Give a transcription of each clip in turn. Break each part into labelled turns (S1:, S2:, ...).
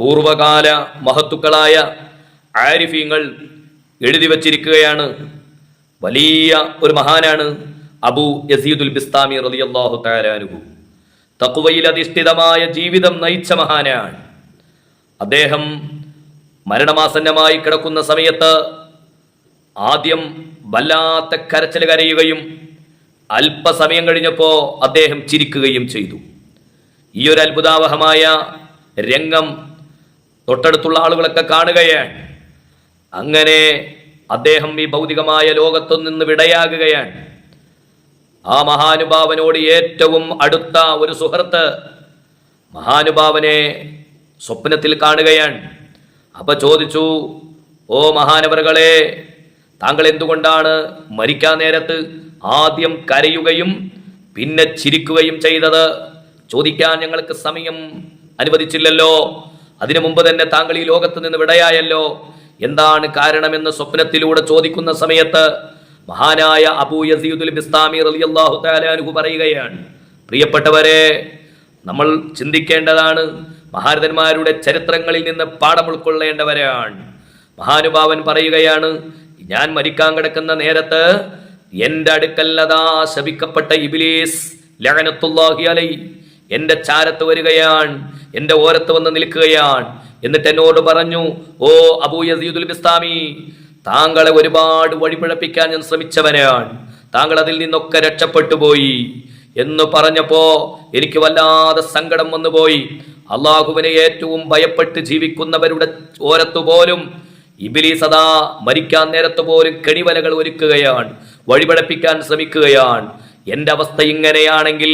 S1: പൂർവകാല മഹത്തുക്കളായ ആരിഫീങ്ങൾ എഴുതി വച്ചിരിക്കുകയാണ്. വലിയ ഒരു മഹാനാണ് അബു യസീദുൽ ബിസ്താമി റളിയല്ലാഹു താരാനുഹു തക്കുവയിൽ അധിഷ്ഠിതമായ ജീവിതം നയിച്ച മഹാനാണ്. അദ്ദേഹം മരണമാസന്നമായി കിടക്കുന്ന സമയത്ത് ആദ്യം വല്ലാത്ത കരച്ചിൽ കരയുകയും അല്പസമയം കഴിഞ്ഞപ്പോൾ അദ്ദേഹം ചിരിക്കുകയും ചെയ്തു. ഈ ഒരു അത്ഭുതാവഹമായ രംഗം തൊട്ടടുത്തുള്ള ആളുകളൊക്കെ കാണുകയാണ്. അങ്ങനെ അദ്ദേഹം ഈ ഭൗതികമായ ലോകത്തു നിന്ന് വിടയാകുകയാണ്. ആ മഹാനുഭാവനോട് ഏറ്റവും അടുത്ത ഒരു സുഹൃത്ത് മഹാനുഭാവനെ സ്വപ്നത്തിൽ കാണുകയാണ്. അപ്പൊ ചോദിച്ചു ഓ മഹാനവറുകളെ താങ്കൾ എന്തുകൊണ്ടാണ് മരിക്കാൻ നേരത്ത് ആദ്യം കരയുകയും പിന്നെ ചിരിക്കുകയും ചെയ്തത്? ചോദിക്കാൻ ഞങ്ങൾക്ക് സമയം അനുവദിച്ചില്ലല്ലോ. അതിനു മുമ്പ് തന്നെ താങ്കൾ ഈ ലോകത്ത് നിന്ന് വിടയായല്ലോ. എന്താണ് കാരണമെന്ന് സ്വപ്നത്തിലൂടെ ചോദിക്കുന്ന സമയത്ത് മഹാനായ അബൂ യസീദുൽ ബിസ്താമി റളിയല്ലാഹു തആല അൻഹു പറയുകയാണ് പ്രിയപ്പെട്ടവരെ നമ്മൾ ചിന്തിക്കേണ്ടതാണ് മഹാരഥന്മാരുടെ ചരിത്രങ്ങളിൽ നിന്ന് പാഠം ഉൾക്കൊള്ളേണ്ടവരാണ്. മഹാനുഭാവൻ പറയുകയാണ് ഞാൻ മരിക്കാൻ കിടക്കുന്ന നേരത്ത് എന്റെ അടുക്കല്ലതാ ശപിക്കപ്പെട്ട ഇബിലീസ് ലഅനത്തുല്ലാഹി അലൈ എന്റെ ചാരത്ത് വരികയാണ്. എന്റെ ഓരത്ത് വന്ന് നിൽക്കുകയാണ്. എന്നിട്ട് എന്നോട് പറഞ്ഞു ഓ അബൂ യസീദുൽ ബിസ്താമി താങ്കളെ ഒരുപാട് വഴിപിഴപ്പിക്കാൻ ഞാൻ ശ്രമിച്ചവനാണ് താങ്കൾ അതിൽ നിന്നൊക്കെ രക്ഷപ്പെട്ടു പോയി. എന്ന് പറഞ്ഞപ്പോ എനിക്ക് വല്ലാതെ സങ്കടം വന്നുപോയി അള്ളാഹുവിനെ ഏറ്റവും ഭയപ്പെട്ട് ജീവിക്കുന്നവരുടെ ഓരത്തു പോലും ഇബിലി സദാ മരിക്കാൻ നേരത്ത് പോലും കെണിവലകൾ ഒരുക്കുകയാണ് വഴിപടപ്പിക്കാൻ ശ്രമിക്കുകയാണ്. എന്റെ അവസ്ഥ ഇങ്ങനെയാണെങ്കിൽ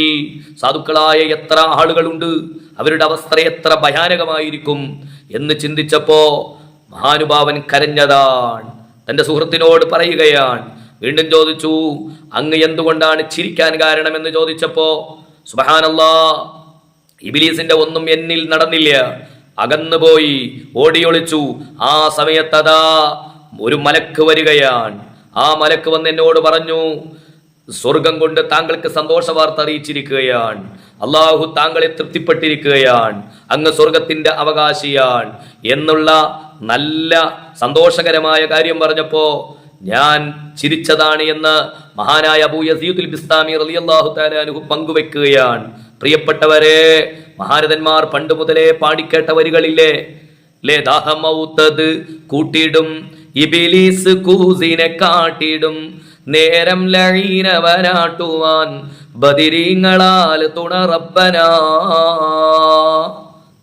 S1: സാധുക്കളായ എത്ര ആളുകളുണ്ട്? അവരുടെ അവസ്ഥ എത്ര ഭയാനകമായിരിക്കും എന്ന് ചിന്തിച്ചപ്പോ മഹാനുഭാവൻ കരഞ്ഞതാണ്. തന്റെ സുഹൃത്തിനോട് പറയുകയാണ് വീണ്ടും ചോദിച്ചു അങ്ങ് എന്തുകൊണ്ടാണ് ചിരിക്കാൻ കാരണമെന്ന് ചോദിച്ചപ്പോ സുബഹാനല്ലാ ഇബിലീസിന്റെ ഒന്നും എന്നിൽ നടന്നില്ല. അകന്നുപോയി ഓടിയൊളിച്ചു. ആ സമയത്തതാ ഒരു മലക്ക് വരികയാണ്. ആ മലക്ക് വന്ന് എന്നോട് പറഞ്ഞു സ്വർഗം കൊണ്ട് താങ്കൾക്ക് സന്തോഷ വാർത്ത അറിയിച്ചിരിക്കുകയാണ്. അള്ളാഹു താങ്കളെ തൃപ്തിപ്പെട്ടിരിക്കുകയാണ്. അങ്ങ് സ്വർഗത്തിന്റെ അവകാശിയാണ് എന്നുള്ള നല്ല സന്തോഷകരമായ കാര്യം പറഞ്ഞപ്പോ ഞാൻ ചിരിച്ചതാണ് എന്ന് മഹാനായ അബൂ യസീദുൽ ബിസ്താമി റളിയല്ലാഹു തആല അൻഹു പങ്കുവെക്കുകയാണ്. പ്രിയപ്പെട്ടവരെ മഹാരഥന്മാർ പണ്ട് മുതലേ പാടിക്കേട്ട വരികളില്ലേ? ലേ ദാഹമൗത്തത് കൂട്ടിടും ഇബിലീസ് കൂസിനെ കാട്ടിടും നേരം ലഴീനവനാട്ടുവാൻ ബദിരീങ്ങളാൽ തുണറബ്ബനാ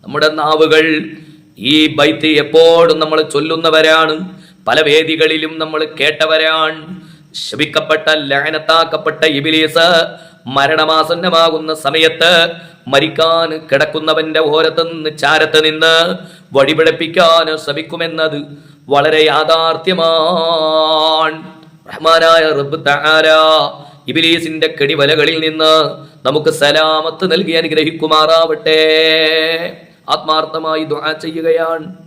S1: നമ്മുടെ നാവുകൾ ഈ ബൈത്ത് എപ്പോഴും നമ്മൾ ചൊല്ലുന്നവരാണ്. പല വേദികളിലും നമ്മൾ കേട്ടവരാണ്. ശപിക്കപ്പെട്ട ലഹനത്താക്കപ്പെട്ട ഇബിലീസ് മരണമാസന്നമാകുന്ന സമയത്ത് മരിക്കാൻ കിടക്കുന്നവന്റെ ഓരത്ത് നിന്ന് ചാരത്ത് നിന്ന് വഴിപിഴപ്പിക്കാൻ ശ്രമിക്കുമെന്നത് വളരെ യാഥാർത്ഥ്യമാണ് റഹ്മാനായ റബ്ബ് തആല. ഇബിലീസിന്റെ കെടിവലകളിൽ നിന്ന് നമുക്ക് സലാമത്ത് നൽകി അനുഗ്രഹിക്കുമാറാവട്ടെ. ആത്മാർത്ഥമായി ദുആ ചെയ്യുകയാണ്.